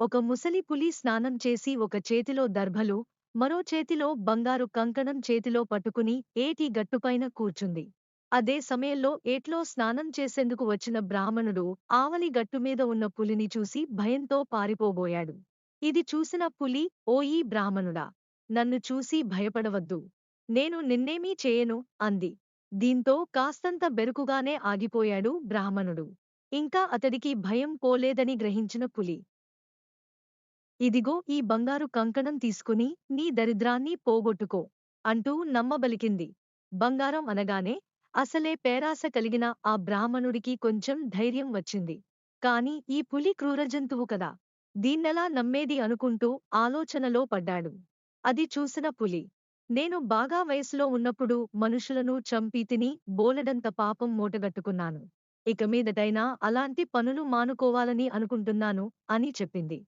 ఒక ముసలి పులి స్నానం చేసి ఒక చేతిలో దర్భలు మరో చేతిలో బంగారు కంకణం చేతిలో పట్టుకుని ఏటి గట్టుపైన కూర్చుంది. అదే సమయంలో ఏట్లో స్నానం చేసేందుకు వచ్చిన బ్రాహ్మణుడు ఆవలి గట్టుమీద ఉన్న పులిని చూసి భయంతో పారిపోబోయాడు. ఇది చూసిన పులి ఓయీ బ్రాహ్మణుడా నన్ను చూసి భయపడవద్దు. నేను నిన్నేమీ చేయను అంది. దీంతో కాస్తంత బెరుకుగానే ఆగిపోయాడు బ్రాహ్మణుడు. ఇంకా అతడికి భయం పోలేదని గ్రహించిన పులి ఇదిగో ఈ బంగారు కంకణం తీసుకుని నీ దరిద్రాన్ని పోగొట్టుకో అంటూ నమ్మబలికింది. బంగారం అనగానే అసలే పేరాస కలిగిన ఆ బ్రాహ్మణుడికి కొంచెం ధైర్యం వచ్చింది. కాని ఈ పులి క్రూరజంతువు కదా! దీన్నెలా నమ్మేది అనుకుంటూ ఆలోచనలో పడ్డాడు. అది చూసిన పులి నేను బాగా వయసులో ఉన్నప్పుడు మనుషులను చంపి తిని బోలెడంత పాపం మూటగట్టుకున్నాను. ఇక మీదటైనా అలాంటి పనులు మానుకోవాలని అనుకుంటున్నాను అని చెప్పింది.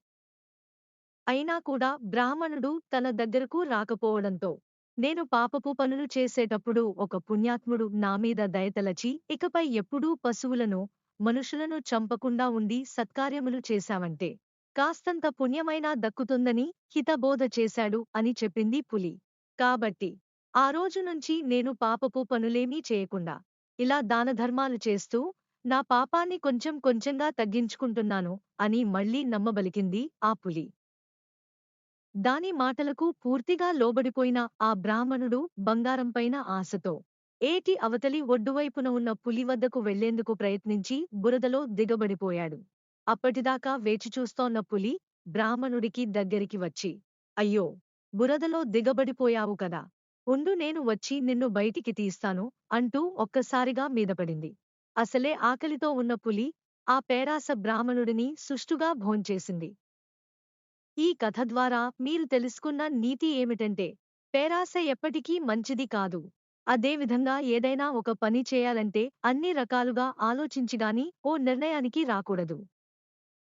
అయినా కూడా బ్రాహ్మణుడు తన దగ్గరకు రాకపోవడంతో నేను పాపపు పనులు చేసేటప్పుడు ఒక పుణ్యాత్ముడు నా మీద దయతలచి ఇకపై ఎప్పుడూ పశువులను మనుషులను చంపకుండా ఉండి సత్కార్యములు చేశావంటే కాస్తంత పుణ్యమైనా దక్కుతుందని హితబోధ చేశాడు అని చెప్పింది పులి. కాబట్టి ఆ రోజు నుంచి నేను పాపపు పనులేమీ చేయకుండా ఇలా దానధర్మాలు చేస్తూ నా పాపాన్ని కొంచెం కొంచెంగా తగ్గించుకుంటున్నాను అని మళ్ళీ నమ్మబలికింది ఆ పులి. దాని మాటలకు పూర్తిగా లోబడిపోయిన ఆ బ్రాహ్మణుడు బంగారంపైన ఆశతో ఏటి అవతలి ఒడ్డువైపున ఉన్న పులి వద్దకు వెళ్ళేందుకు ప్రయత్నించి బురదలో దిగబడిపోయాడు. అప్పటిదాకా వేచిచూస్తోన్న పులి బ్రాహ్మణుడికి దగ్గరికి వచ్చి అయ్యో బురదలో దిగబడిపోయావు కదా. ఉండు నేను వచ్చి నిన్ను బయటికి తీస్తాను అంటూ ఒక్కసారిగా మీదపడింది. అసలే ఆకలితో ఉన్న పులి ఆ పేరాస బ్రాహ్మణుడిని సుష్టుగా భోంచేసింది. ఈ కథ ద్వారా మీరు తెలుసుకున్న నీతి ఏమిటంటే పేరాస ఎప్పటికీ మంచిది కాదు. అదేవిధంగా ఏదైనా ఒక పని చేయాలంటే అన్ని రకాలుగా ఆలోచించిగాని ఓ నిర్ణయానికి రాకూడదు.